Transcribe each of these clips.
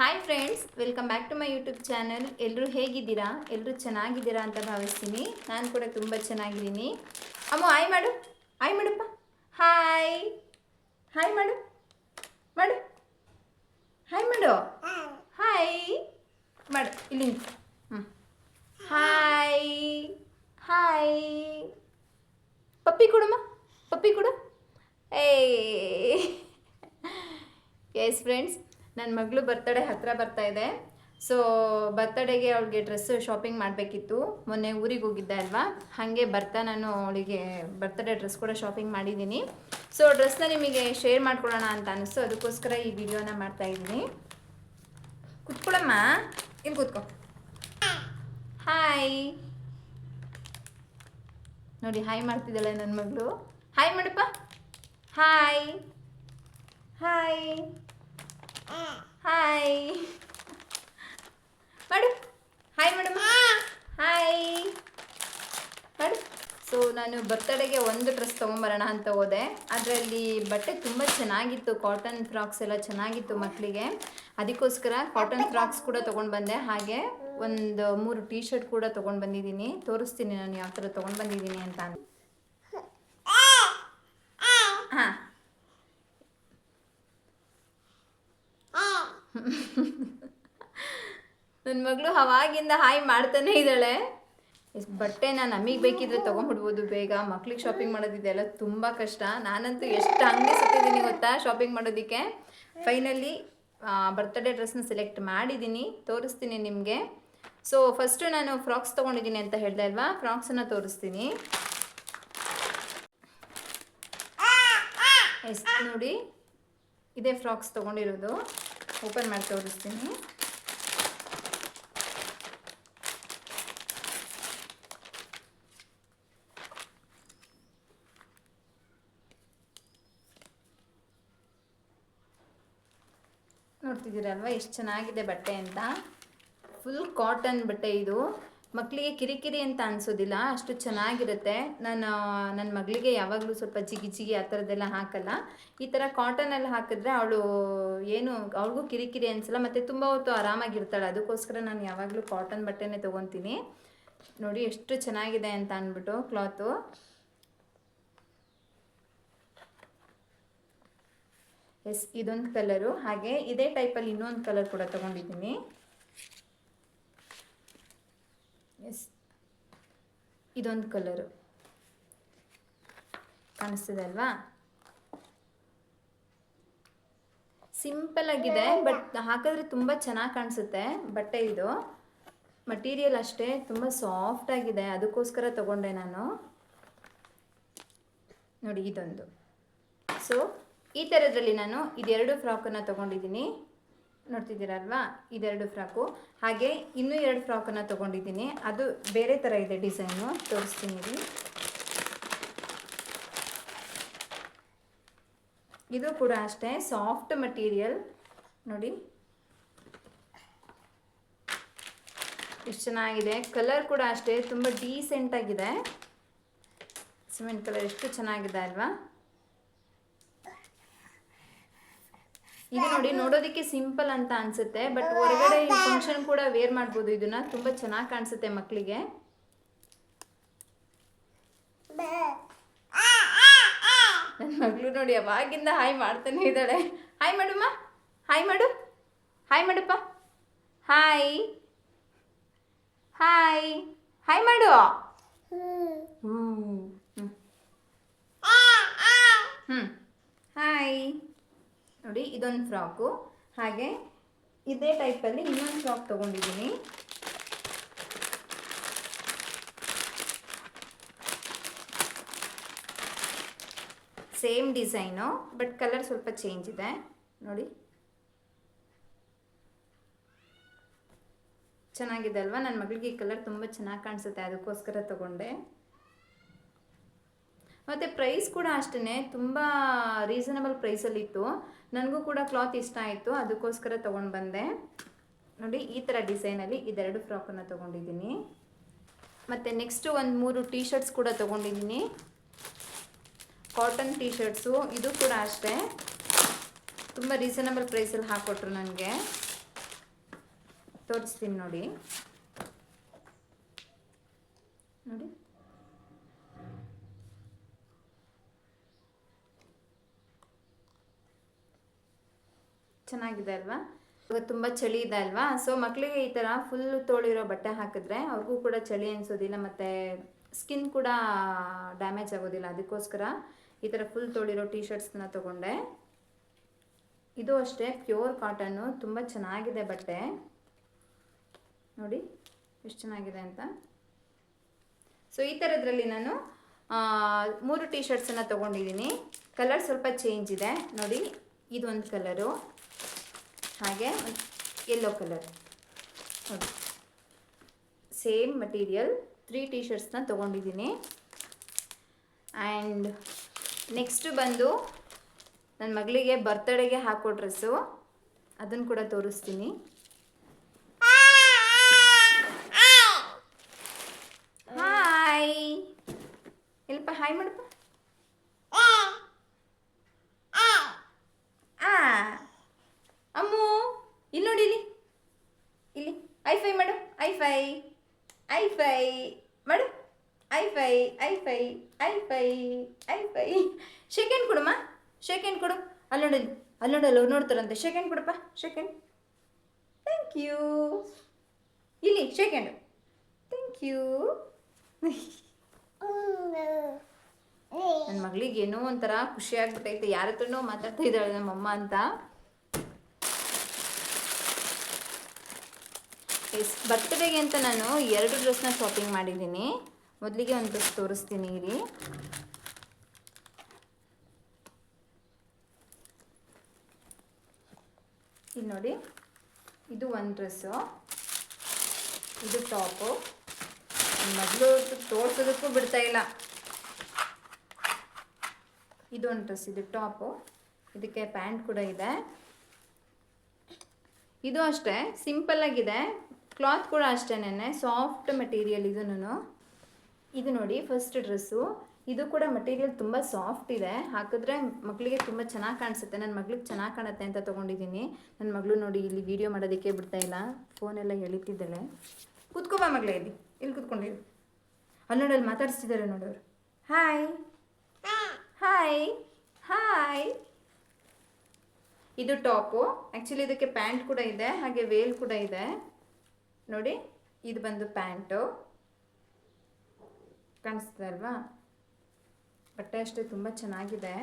Hi friends welcome back to my YouTube channel ಎಲ್ಲರೂ ಹೇಗಿದ್ದೀರಾ? ಎಲ್ಲರೂ ಚೆನ್ನಾಗಿದ್ದೀರಾ ಅಂತ ಭಾವಿಸ್ತೀನಿ. ನಾನು ಕೂಡ ತುಂಬ ಚೆನ್ನಾಗಿದ್ದೀನಿ. ಅಮ್ಮ ಹಾಯ್ ಮಾಡು. ಆಯ್ ಮಾಡಪ್ಪ ಹಾಯ್ ಹಾಯ್ ಮಾಡು. ಮಾಡು. ಹಾಯ್ ಮಾಡು. ಹಾಯ್ ಮಾಡು, ಇಲ್ಲಿ ಹ್ಞೂ ಹಾಯ್ ಹಾಯ್ ಪಪ್ಪಿ ಕೊಡಮ್ಮ. ಪಪ್ಪಿ ಕೊಡು. ಏ ಎಸ್ ಫ್ರೆಂಡ್ಸ್ ನನ್ನ ಮಗಳು ಬರ್ತಡೇ ಹತ್ತಿರ ಬರ್ತಾ ಇದೆ. ಸೊ ಬರ್ತಡೇಗೆ ಅವಳಿಗೆ ಡ್ರೆಸ್ ಶಾಪಿಂಗ್ ಮಾಡಬೇಕಿತ್ತು. ಮೊನ್ನೆ ಊರಿಗೆ ಹೋಗಿದ್ದೆ ಅಲ್ವಾ? ಹಾಗೆ ಬರ್ತಾ ನಾನು ಅವಳಿಗೆ ಬರ್ತಡೇ ಡ್ರೆಸ್ ಕೂಡ ಶಾಪಿಂಗ್ ಮಾಡಿದ್ದೀನಿ. ಸೊ ಡ್ರೆಸ್ನ ನಿಮಗೆ ಶೇರ್ ಮಾಡ್ಕೊಳ್ಳೋಣ ಅಂತ ಅನಿಸ್ತು. ಅದಕ್ಕೋಸ್ಕರ ಈ ವಿಡಿಯೋನ ಮಾಡ್ತಾ ಇದ್ದೀನಿ. ಕುತ್ಕೊಳ್ಳಮ್ಮ. ಇಲ್ಲಿ ಕೂತ್ಕೊ. ಹಾಯ್ ನೋಡಿ ಹಾಯ್ ಮಾಡ್ತಿದ್ದಾಳೆ ನನ್ನ ಮಗಳು. ಹಾಯ್ ಮಾಡಪ್ಪ ಹಾಯ್ ಹಾಯ್ ಹಾಯ್ ಮಾಡು ಹಾಯ್ ಮೇಡಮ್ ಹಾಯ್ ಮಾಡು ಸೊ ನಾನು ಬರ್ತಡೆಗೆ ಒಂದು ಡ್ರೆಸ್ ತೊಗೊಂಬರೋಣ ಅಂತ ಹೋದೆ. ಅದರಲ್ಲಿ ಬಟ್ಟೆ ತುಂಬ ಚೆನ್ನಾಗಿತ್ತು. ಕಾಟನ್ ಫ್ರಾಕ್ಸ್ ಎಲ್ಲ ಚೆನ್ನಾಗಿತ್ತು ಮಕ್ಕಳಿಗೆ ಅದಕ್ಕೋಸ್ಕರ ಕಾಟನ್ ಫ್ರಾಕ್ಸ್ ಕೂಡ ತೊಗೊಂಡು ಬಂದೆ. ಹಾಗೆ ಒಂದು ಮೂರು ಟೀ ಶರ್ಟ್ ಕೂಡ ತೊಗೊಂಡು ಬಂದಿದ್ದೀನಿ. ತೋರಿಸ್ತೀನಿ ನಾನು ಯಾವ ಥರ ತೊಗೊಂಡು ಬಂದಿದ್ದೀನಿ ಅಂತ ಹಾಂ ನನ್ನ ಮಗಳು ಅವಾಗಿಂದ ಹಾಯ್ ಮಾಡ್ತಾನೆ ಇದ್ದಾಳೆ. ಬಟ್ಟೆ ಬಟ್ಟೆನ ನಮಗೆ ಬೇಕಿದ್ರೆ ತೊಗೊಂಡ್ಬಿಡ್ಬೋದು ಬೇಗ. ಮಕ್ಳಿಗೆ ಶಾಪಿಂಗ್ ಮಾಡೋದಿದೆಲ್ಲ ತುಂಬ ಕಷ್ಟ. ನಾನಂತೂ ಎಷ್ಟು ಅಂಗಡಿ ಸುತ್ತಿದ್ದೀನಿ ಗೊತ್ತಾ ಶಾಪಿಂಗ್ ಮಾಡೋದಕ್ಕೆ? ಫೈನಲಿ ಬರ್ತ್ಡೇ ಡ್ರೆಸ್ನ ಸೆಲೆಕ್ಟ್ ಮಾಡಿದ್ದೀನಿ ತೋರಿಸ್ತೀನಿ ನಿಮಗೆ. ಸೊ ಫಸ್ಟು ನಾನು ಫ್ರಾಕ್ಸ್ ತೊಗೊಂಡಿದ್ದೀನಿ ಅಂತ ಹೇಳಿದೆ ಅಲ್ವಾ? ಫ್ರಾಕ್ಸನ್ನು ತೋರಿಸ್ತೀನಿ. ಎಸ್, ನೋಡಿ. ಇದೇ ಫ್ರಾಕ್ಸ್ ತೊಗೊಂಡಿರೋದು. ಓಪನ್ ಮಾಡಿ ತೋರಿಸ್ತೀನಿ ನೋಡ್ತಿದ್ದೀರಲ್ವ ಎಷ್ಟು ಚೆನ್ನಾಗಿದೆ ಬಟ್ಟೆ ಅಂತ? ಫುಲ್ ಕಾಟನ್ ಬಟ್ಟೆ ಇದು. ಮಕ್ಕಳಿಗೆ ಕಿರಿಕಿರಿ ಅಂತ ಅನ್ಸೋದಿಲ್ಲ, ಅಷ್ಟು ಚೆನ್ನಾಗಿರುತ್ತೆ. ನಾನು ನನ್ನ ಮಗಳಿಗೆ ಯಾವಾಗಲೂ ಸ್ವಲ್ಪ ಜಿಗಿ ಜಿಗಿ ಆ ಥರದ್ದೆಲ್ಲ ಹಾಕಲ್ಲ. ಈ ಥರ ಕಾಟನಲ್ಲಿ ಹಾಕಿದ್ರೆ ಅವಳು ಏನು, ಅವ್ಳಿಗೂ ಕಿರಿಕಿರಿ ಅನಿಸಲ್ಲ, ಮತ್ತು ತುಂಬ ಹೊತ್ತು ಆರಾಮಾಗಿರ್ತಾಳೆ. ಅದಕ್ಕೋಸ್ಕರ ನಾನು ಯಾವಾಗಲೂ ಕಾಟನ್ ಬಟ್ಟೆನೇ ತೊಗೊತೀನಿ. ನೋಡಿ ಎಷ್ಟು ಚೆನ್ನಾಗಿದೆ ಅಂತ ಅಂದ್ಬಿಟ್ಟು ಕ್ಲಾತು. ಎಸ್, ಇದೊಂದು ಕಲರು. ಹಾಗೆ ಇದೇ ಟೈಪಲ್ಲಿ ಇನ್ನೊಂದು ಕಲರ್ ಕೂಡ ತೊಗೊಂಡಿದ್ದೀನಿ. ಎಸ್. ಇದೊಂದು ಕಲರು. ಕಾಣಿಸ್ತದೆ ಅಲ್ವಾ? ಸಿಂಪಲ್ ಆಗಿದೆ ಬಟ್ ಹಾಕಿದ್ರೆ ತುಂಬ ಚೆನ್ನಾಗಿ ಕಾಣಿಸುತ್ತೆ ಬಟ್ಟೆ ಇದು. ಮಟೀರಿಯಲ್ ಅಷ್ಟೇ, ತುಂಬ ಸಾಫ್ಟ್ ಆಗಿದೆ, ಅದಕ್ಕೋಸ್ಕರ ತಗೊಂಡೆ ನಾನು. ನೋಡಿ ಇದೊಂದು. ಸೊ ಈ ಥರದ್ರಲ್ಲಿ ನಾನು ಇದೆರಡು ಫ್ರಾಕನ್ನು ತೊಗೊಂಡಿದ್ದೀನಿ. ನೋಡ್ತಿದ್ದೀರಲ್ವಾ? ಇದೆರಡು ಫ್ರಾಕು. ಹಾಗೆ ಇನ್ನೂ ಎರಡು ಫ್ರಾಕನ್ನು ತೊಗೊಂಡಿದ್ದೀನಿ. ಅದು ಬೇರೆ ಥರ ಇದೆ ಡಿಸೈನು. ತೋರಿಸ್ತೀನಿ ಇಲ್ಲಿ. ಇದು ಕೂಡ ಅಷ್ಟೇ, ಸಾಫ್ಟ್ ಮಟೀರಿಯಲ್. ನೋಡಿ. ಎಷ್ಟು ಚೆನ್ನಾಗಿದೆ. ಕಲರ್ ಕೂಡ ಅಷ್ಟೇ, ತುಂಬ ಡೀಸೆಂಟಾಗಿದೆ ಸಿಮೆಂಟ್ ಕಲರ್ ಎಷ್ಟು ಚೆನ್ನಾಗಿದೆ ಅಲ್ವಾ? ಇದು ನೋಡಿ ನೋಡೋದಕ್ಕೆ ಸಿಂಪಲ್ ಅಂತ ಅನ್ಸುತ್ತೆ ಬಟ್ ಹೊರಗಡೆ ಫಂಕ್ಷನ್ ಕೂಡ ವೇರ್ ಮಾಡ್ಬೋದು ಇದನ್ನ. ತುಂಬಾ ಚೆನ್ನಾಗಿ ಕಾಣಿಸುತ್ತೆ ಮಕ್ಕಳಿಗೆ ನನ್ನ ಮಗಳು ನೋಡಿ ಅವಾಗಿಂದ ಹಾಯ್ ಮಾಡ್ತಾನೆ ಇದ್ದಾಳೆ. ಹಾಯ್ ಮಾಡಮ್ಮ. ಹಾಯ್ ಮಾಡು. ಹಾಯ್ ಮಾಡಪ್ಪ. ಹಾಯ್ ಹಾಯ್ ಹಾಯ್ ಮಾಡು. ಹ್ಮ್ ಹ್ಮ್ ಹಾಯ್ ನೋಡಿ, ಇದೊಂದು ಫ್ರಾಕು. ಹಾಗೆ ಇದೇ ಟೈಪಲ್ಲಿ ಇನ್ನೊಂದು ಫ್ರಾಕ್ ತೊಗೊಂಡಿದ್ದೀನಿ. ಸೇಮ್ ಡಿಸೈನು ಬಟ್ ಕಲರ್ ಸ್ವಲ್ಪ ಚೇಂಜ್ ಇದೆ. ನೋಡಿ. ಚೆನ್ನಾಗಿದೆ ಅಲ್ವಾ? ನನ್ನ ಮಗಳಿಗೆ ಈ ಕಲರ್ ತುಂಬ ಚೆನ್ನಾಗಿ ಕಾಣಿಸುತ್ತೆ, ಅದಕ್ಕೋಸ್ಕರ ತಗೊಂಡೆ. ಮತ್ತು ಪ್ರೈಸ್ ಕೂಡ ಅಷ್ಟೇ ತುಂಬ ರೀಸನಬಲ್ ಪ್ರೈಸಲ್ಲಿತ್ತು ನನಗೂ ಕೂಡ ಕ್ಲಾತ್ ಇಷ್ಟ ಆಯಿತು, ಅದಕ್ಕೋಸ್ಕರ ತೊಗೊಂಡು ಬಂದೆ. ನೋಡಿ, ಈ ಥರ ಡಿಸೈನಲ್ಲಿ ಇದೆರಡು ಫ್ರಾಕನ್ನು ತೊಗೊಂಡಿದ್ದೀನಿ. ಮತ್ತು ನೆಕ್ಸ್ಟು ಒಂದು ಮೂರು ಟೀ ಶರ್ಟ್ಸ್ ಕೂಡ ತೊಗೊಂಡಿದ್ದೀನಿ. ಕಾಟನ್ ಟೀ ಶರ್ಟ್ಸು ಇದು ಕೂಡ ಅಷ್ಟೇ. ತುಂಬ ರೀಸನಬಲ್ ಪ್ರೈಸಲ್ಲಿ ಹಾಕ್ಕೊಟ್ರು ನನಗೆ. ತೋರಿಸ್ತೀನಿ ನೋಡಿ. ನೋಡಿ. ಚೆನ್ನಾಗಿದೆ ಅಲ್ವಾ? ಇವಾಗ ತುಂಬ ಚಳಿ ಇದೆ ಅಲ್ವಾ? ಸೊ ಮಕ್ಕಳಿಗೆ ಈ ಥರ ಫುಲ್ ತೋಳಿರೋ ಬಟ್ಟೆ ಹಾಕಿದ್ರೆ ಅವ್ರಿಗೂ ಕೂಡ ಚಳಿ ಅನಿಸೋದಿಲ್ಲ ಮತ್ತು ಸ್ಕಿನ್ ಕೂಡ ಡ್ಯಾಮೇಜ್ ಆಗೋದಿಲ್ಲ. ಅದಕ್ಕೋಸ್ಕರ ಈ ಥರ ಫುಲ್ ತೋಳಿರೋ ಟೀ ಶರ್ಟ್ಸ್ನ ತೊಗೊಂಡೆ. ಇದು ಅಷ್ಟೇ ಪ್ಯೂರ್ ಕಾಟನ್ನು ತುಂಬ ಚೆನ್ನಾಗಿದೆ ಬಟ್ಟೆ. ನೋಡಿ, ಎಷ್ಟು ಚೆನ್ನಾಗಿದೆ ಅಂತ. ಸೊ ಈ ಥರದ್ರಲ್ಲಿ ನಾನು ಮೂರು ಟೀ ಶರ್ಟ್ಸನ್ನು ತೊಗೊಂಡಿದ್ದೀನಿ. ಕಲರ್ ಸ್ವಲ್ಪ ಚೇಂಜ್ ಇದೆ. ನೋಡಿ, ಇದೊಂದು ಕಲರು ಹಾಗೆ ಯೆಲ್ಲೋ ಕಲರ್ ನೋಡಿ ಸೇಮ್ ಮಟೀರಿಯಲ್ ತ್ರೀ ಟೀ ಶರ್ಟ್ಸ್ನ ತೊಗೊಂಡಿದ್ದೀನಿ. ಆ್ಯಂಡ್ ನೆಕ್ಸ್ಟ್ ಬಂದು ನನ್ನ ಮಗಳಿಗೆ ಬರ್ತ್ಡೇಗೆ ಹಾಕೋ ಡ್ರೆಸ್ಸು ಅದನ್ನು ಕೂಡ ತೋರಿಸ್ತೀನಿ. ಹಾಯ್ ಇಲ್ಲಪ್ಪ ಹಾಯ್ ಮಾಡಪ್ಪ ಆ ಅಮ್ಮು ಇಲ್ಲಿ ನೋಡಿ ಇಲ್ಲಿ ಇಲ್ಲಿ ಐ ಫೈ ಮಾಡು ಐ ಫೈ ಐ ಫೈ ಮಾಡು. High five high five high five five high five high five shake hand ಕೊಡಮ್ಮ ಶೇಕೆಂಡ್ ಕೊಡು. ಅಲ್ಲಿ ನೋಡಿ ಅಲ್ಲಿ ನೋಡಲ್ಲ ಅವ್ರು ನೋಡ್ತಾರಂತೆ. ಶೆಕೆಂಡ್ ಕೊಡಪ್ಪ. ಶೆಕೆಂಡ್ ಥ್ಯಾಂಕ್ ಯು ಇಲ್ಲಿ ಶೆಕೆಂಡು ಥ್ಯಾಂಕ್ ಯು ನನ್ನ ಮಗಳಿಗೆ ಏನೋ ಒಂಥರ ಖುಷಿ ಆಗ್ಬಿಟ್ಟೈತೆ. ಯಾರ ಹತ್ರನೋ ಮಾತಾಡ್ತಾ ಇದ್ದಾಳೆ ನಮ್ಮಮ್ಮ ಅಂತ. ಎಸ್ ಬರ್ತಡೇಗೆ ಅಂತ ನಾನು ಎರಡು ಡ್ರೆಸ್ನ ಶಾಪಿಂಗ್ ಮಾಡಿದ್ದೀನಿ. ಮೊದಲಿಗೆ ಒಂದು ಡ್ರೆಸ್ ತೋರಿಸ್ತೀನಿ ಇಲ್ಲಿ. ಇಲ್ಲಿ ನೋಡಿ, ಇದು ಒಂದು ಡ್ರೆಸ್ಸು ಇದು ಟಾಪು ಮೊದಲು ತೋರಿಸೋದಕ್ಕೂ ಬಿಡ್ತಾ ಇಲ್ಲ. ಇದು ಒಂದು ಡ್ರೆಸ್ ಇದು ಟಾಪು ಇದಕ್ಕೆ ಪ್ಯಾಂಟ್ ಕೂಡ ಇದೆ. ಇದು ಅಷ್ಟೇ ಸಿಂಪಲ್ ಆಗಿದೆ. ಕ್ಲಾತ್ ಕೂಡ ಅಷ್ಟೇನೆ ಸಾಫ್ಟ್ ಮೆಟೀರಿಯಲ್ ನಾನು ಇದು ನೋಡಿ ಫಸ್ಟ್ ಡ್ರೆಸ್ಸು ಇದು ಕೂಡ ಮಟೀರಿಯಲ್ ತುಂಬ ಸಾಫ್ಟ್ ಇದೆ. ಹಾಕಿದ್ರೆ ಮಕ್ಕಳಿಗೆ ತುಂಬ ಚೆನ್ನಾಗಿ ಕಾಣಿಸುತ್ತೆ. ನನ್ನ ಮಗಳಿಗೆ ಚೆನ್ನಾಗಿ ಕಾಣುತ್ತೆ ಅಂತ ತೊಗೊಂಡಿದ್ದೀನಿ. ನನ್ನ ಮಗಳು ನೋಡಿ ಇಲ್ಲಿ ವೀಡಿಯೋ ಮಾಡೋದಕ್ಕೆ ಬಿಡ್ತಾ ಇಲ್ಲ. ಫೋನೆಲ್ಲ ಎಳಿತಿದ್ದಾಳೆ. ಕೂತ್ಕೋಬಾ ಮಗಳೇ, ಇಲ್ಲಿ. ಇಲ್ಲಿ ಕೂತ್ಕೊಂಡಿರು ಅಲ್ಲಿ ನೋಡಲ್ಲಿ ಮಾತಾಡಿಸ್ತಿದ್ದಾರೆ ನೋಡೋರು ಹಾಯ್ ಹಾಯ್ ಹಾಯ್ ಇದು ಟಾಪು ಆ್ಯಕ್ಚುಲಿ ಇದಕ್ಕೆ ಪ್ಯಾಂಟ್ ಕೂಡ ಇದೆ, ಹಾಗೆ ವೇಲ್ ಕೂಡ ಇದೆ. ನೋಡಿ, ಇದು ಬಂದು ಪ್ಯಾಂಟು. ಕಾಣಿಸ್ತದೆ ಅಲ್ವಾ ಬಟ್ಟೆ ಅಷ್ಟೇ ತುಂಬ ಚೆನ್ನಾಗಿದೆ.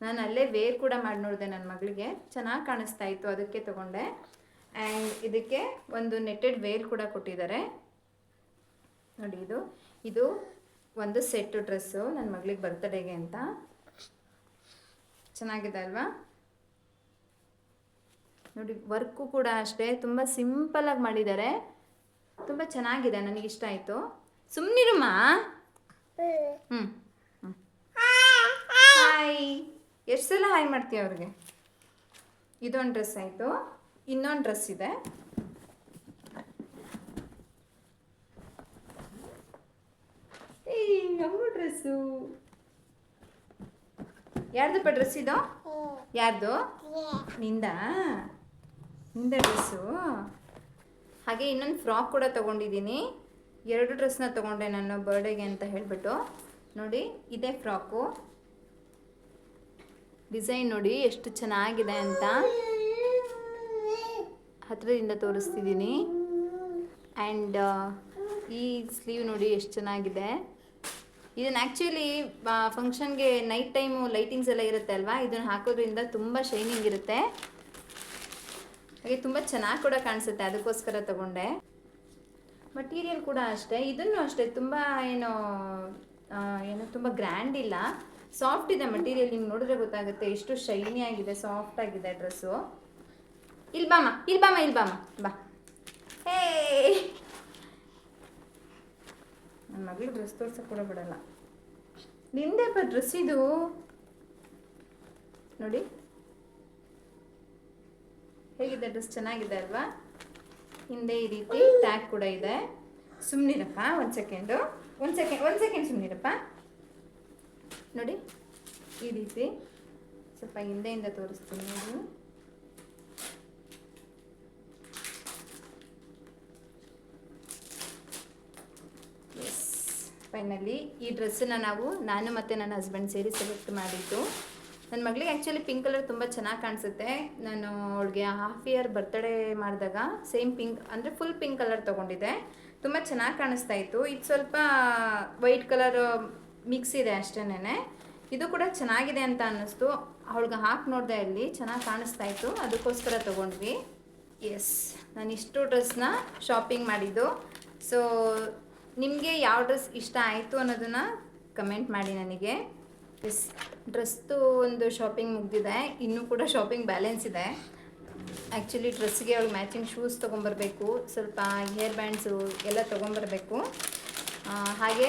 ನಾನು ಅಲ್ಲೇ ವೇರ್ ಕೂಡ ಮಾಡಿ ನೋಡಿದೆ ನನ್ನ ಮಗಳಿಗೆ. ಚೆನ್ನಾಗಿ ಕಾಣಿಸ್ತಾ ಇತ್ತು, ಅದಕ್ಕೆ ತಗೊಂಡೆ. ಆ್ಯಂಡ್ ಇದಕ್ಕೆ ಒಂದು ನೆಟ್ಟೆಡ್ ವೇರ್ ಕೂಡ ಕೊಟ್ಟಿದ್ದಾರೆ. ನೋಡಿ ಇದು. ಇದು ಒಂದು ಸೆಟ್ಟು ಡ್ರೆಸ್ಸು ನನ್ನ ಮಗಳಿಗೆ ಬರ್ತಡೇಗೆ ಅಂತ. ಚೆನ್ನಾಗಿದೆ ಅಲ್ವಾ? ನೋಡಿ ವರ್ಕು ಕೂಡ ಅಷ್ಟೇ. ತುಂಬ ಸಿಂಪಲಾಗಿ ಮಾಡಿದ್ದಾರೆ ತುಂಬ ಚೆನ್ನಾಗಿದೆ ನನಗೆ ಇಷ್ಟ ಆಯಿತು. ಸುಮ್ಮನಿರಮ್ಮ ಹ್ಞೂ ಹಾಯ್ ಎಷ್ಟು ಸಲ ಹಾಯ್ ಮಾಡ್ತೀಯ ಅವ್ರಿಗೆ? ಇದೊಂದು ಡ್ರೆಸ್ ಆಯಿತು. ಇನ್ನೊಂದು ಡ್ರೆಸ್ ಇದೆ. ನಮ್ಮ ಡ್ರೆಸ್ಸು ಯಾರ್ದಪ್ಪ ಡ್ರೆಸ್ ಇದು? ಯಾರ್ದು? ನಿಂದ? ನಿಂದ ಡ್ರೆಸ್ಸು. ಹಾಗೆ ಇನ್ನೊಂದು ಫ್ರಾಕ್ ಕೂಡ ತೊಗೊಂಡಿದ್ದೀನಿ. ಎರಡು ಡ್ರೆಸ್ನ ತೊಗೊಂಡೆ ನಾನು ಬರ್ಡೇಗೆ ಅಂತ ಹೇಳಿಬಿಟ್ಟು. ನೋಡಿ, ಇದೇ ಫ್ರಾಕು. ಡಿಸೈನ್ ನೋಡಿ ಎಷ್ಟು ಚೆನ್ನಾಗಿದೆ ಅಂತ. ಹತ್ತಿರದಿಂದ ತೋರಿಸ್ತಿದ್ದೀನಿ. ಆ್ಯಂಡ್ ಈ ಸ್ಲೀವ್ ನೋಡಿ ಎಷ್ಟು ಚೆನ್ನಾಗಿದೆ. ಇದನ್ನು ಆ್ಯಕ್ಚುಲಿ ಫಂಕ್ಷನ್ಗೆ ನೈಟ್ ಟೈಮು ಲೈಟಿಂಗ್ಸ್ ಎಲ್ಲ ಇರುತ್ತೆ ಅಲ್ವಾ? ಇದನ್ನು ಹಾಕೋದ್ರಿಂದ ತುಂಬ ಶೈನಿಂಗ್ ಇರುತ್ತೆ. ಹಾಗೆ ತುಂಬ ಚೆನ್ನಾಗಿ ಕೂಡ ಕಾಣಿಸುತ್ತೆ. ಅದಕ್ಕೋಸ್ಕರ ತಗೊಂಡೆ. ಮಟೀರಿಯಲ್ ಕೂಡ ಅಷ್ಟೇ. ಇದನ್ನು ಅಷ್ಟೇ. ತುಂಬ ಏನು ಏನು ತುಂಬ ಗ್ರ್ಯಾಂಡ್ ಇಲ್ಲ. ಸಾಫ್ಟ್ ಇದೆ ಮಟೀರಿಯಲ್ ನಿಮ್ಗೆ ನೋಡಿದ್ರೆ ಗೊತ್ತಾಗುತ್ತೆ. ಎಷ್ಟು ಶೈನಿ ಆಗಿದೆ ಸಾಫ್ಟ್ ಆಗಿದೆ ಡ್ರೆಸ್ಸು ಇಲ್ಬಾಮ ಇಲ್ಬಾಮ ಇಲ್ಬಾಮ ಬಾ. ಹೇ ನನ್ನ ಮಗಳು ಡ್ರೆಸ್ ತೋರ್ಸಕ್ಕೆ ಕೂಡ ಬಿಡಲ್ಲ. ಬ ಡ್ರೆಸ್ ಇದು? ನೋಡಿ. ಹೇಗಿದೆ? ಡ್ರೆಸ್ ಚೆನ್ನಾಗಿದೆ ಅಲ್ವಾ? ಹಿಂದೆ ಈ ರೀತಿ ಟ್ಯಾಗ್ ಕೂಡ ಇದೆ. ಸುಮ್ಮನಿರಪ್ಪ ಒಂದು ಸೆಕೆಂಡು ಒಂದು ಸೆಕೆಂಡ್ ಒಂದು ಸೆಕೆಂಡ್ ಸುಮ್ಮನಿರಪ್ಪ ನೋಡಿ, ಈ ರೀತಿ ಸ್ವಲ್ಪ ಹಿಂದೆಯಿಂದ ತೋರಿಸ್ತೀನಿ ನೋಡಿ. ಫೈನಲಿ ಈ ಡ್ರೆಸ್ಸನ್ನು ನಾವು ನಾನು ಮತ್ತು ನನ್ನ ಹಸ್ಬೆಂಡ್ ಸೇರಿ ಸೆಲೆಕ್ಟ್ ಮಾಡಿದ್ದು. ನನ್ನ ಮಗಳಿಗೆ ಆ್ಯಕ್ಚುಲಿ ಪಿಂಕ್ ಕಲರ್ ತುಂಬ ಚೆನ್ನಾಗಿ ಕಾಣಿಸುತ್ತೆ. ನಾನು ಅವಳಿಗೆ ಹಾಫ್ ಇಯರ್ ಬರ್ತ್ಡೇ ಮಾಡಿದಾಗ ಸೇಮ್ ಪಿಂಕ್ ಅಂದರೆ ಫುಲ್ ಪಿಂಕ್ ಕಲರ್ ತೊಗೊಂಡಿದ್ದೆ. ತುಂಬ ಚೆನ್ನಾಗಿ ಕಾಣಿಸ್ತಾ ಇತ್ತು. ಇದು ಸ್ವಲ್ಪ ವೈಟ್ ಕಲರ್ ಮಿಕ್ಸ್ ಇದೆ ಅಷ್ಟೇನೆ ಇದು ಕೂಡ ಚೆನ್ನಾಗಿದೆ ಅಂತ ಅನ್ನಿಸ್ತು. ಅವಳಿಗೆ ಹಾಕಿ ನೋಡಿದೆ ಅಲ್ಲಿ ಚೆನ್ನಾಗಿ ಕಾಣಿಸ್ತಾ ಇತ್ತು. ಅದಕ್ಕೋಸ್ಕರ ತೊಗೊಂಡ್ವಿ. ಎಸ್ ನಾನು ಇಷ್ಟು ಡ್ರೆಸ್ನ ಶಾಪಿಂಗ್ ಮಾಡಿದ್ದು. ಸೊ ನಿಮಗೆ ಯಾವ ಡ್ರೆಸ್ ಇಷ್ಟ ಆಯಿತು ಅನ್ನೋದನ್ನು ಕಮೆಂಟ್ ಮಾಡಿ ನನಗೆ. ಎಸ್ ಡ್ರೆಸ್ದು ಒಂದು ಶಾಪಿಂಗ್ ಮುಗ್ದಿದೆ. ಇನ್ನೂ ಕೂಡ ಶಾಪಿಂಗ್ ಬ್ಯಾಲೆನ್ಸ್ ಇದೆ. ಆ್ಯಕ್ಚುಲಿ ಡ್ರೆಸ್ಗೆ ಅವಳು ಮ್ಯಾಚಿಂಗ್ ಶೂಸ್ ತೊಗೊಂಬರ್ಬೇಕು. ಸ್ವಲ್ಪ ಹೇರ್ ಬ್ಯಾಂಡ್ಸು ಎಲ್ಲ ತೊಗೊಂಬರ್ಬೇಕು. ಹಾಗೆ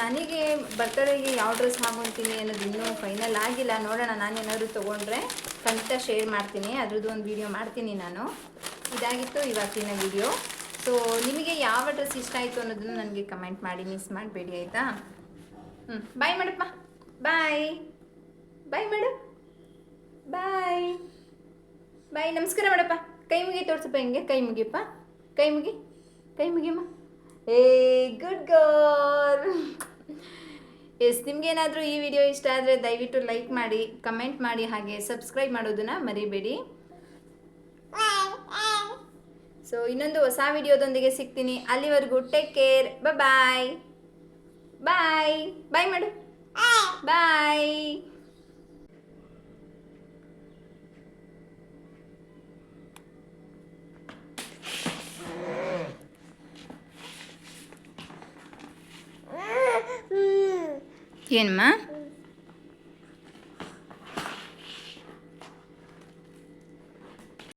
ನನಗೆ ಬರ್ತಡೇಗೆ ಯಾವ ಡ್ರೆಸ್ ಹಾಕೊತೀನಿ ಅನ್ನೋದು ಇನ್ನೂ ಫೈನಲ್ ಆಗಿಲ್ಲ. ನೋಡೋಣ, ನಾನೇನಾದರೂ ತೊಗೊಂಡ್ರೆ ಖಂಡಿತ ಶೇರ್ ಮಾಡ್ತೀನಿ. ಅದ್ರದ್ದು ಒಂದು ವಿಡಿಯೋ ಮಾಡ್ತೀನಿ ನಾನು. ಇದಾಗಿತ್ತು ಇವತ್ತಿನ ವಿಡಿಯೋ ಸೊ ನಿಮಗೆ ಯಾವ ಡ್ರೆಸ್ ಇಷ್ಟ ಆಯಿತು ಅನ್ನೋದನ್ನು ನನಗೆ ಕಮೆಂಟ್ ಮಾಡಿ. ಮಿಸ್ ಮಾಡಬೇಡಿ, ಆಯಿತಾ? ಹ್ಞೂ ಬಾಯ್ ಮಾಡಪ್ಪ ಬಾಯ್ ಬಾಯ್ ಮೇಡಮ್ ಬಾಯ್ ಬಾಯ್ ನಮಸ್ಕಾರ ಮೇಡಪ್ಪ ಕೈ ಮುಗಿ ತೋರಿಸಪ್ಪ ಹಿಂಗೆ. ಕೈ ಮುಗಿಯಪ್ಪ ಕೈ ಮುಗಿ. ಕೈ ಮುಗಿಯಮ್ಮ ಏ ಗುಡ್ ಗೋರ್ ಎಸ್ ನಿಮಗೇನಾದರೂ ಈ ವಿಡಿಯೋ ಇಷ್ಟ ಆದರೆ ದಯವಿಟ್ಟು ಲೈಕ್ ಮಾಡಿ ಕಮೆಂಟ್ ಮಾಡಿ, ಹಾಗೆ ಸಬ್ಸ್ಕ್ರೈಬ್ ಮಾಡೋದನ್ನು ಮರಿಬೇಡಿ. ಸೊ ಇನ್ನೊಂದು ಹೊಸ ವಿಡಿಯೋದೊಂದಿಗೆ ಸಿಗ್ತೀನಿ. ಅಲ್ಲಿವರೆಗೂ ಟೇಕ್ ಕೇರ್ ಬಾಯ್ ಬಾಯ್ ಬಾಯ್ ಮಾಡು ಬಾಯ್ ಏನಮ್ಮ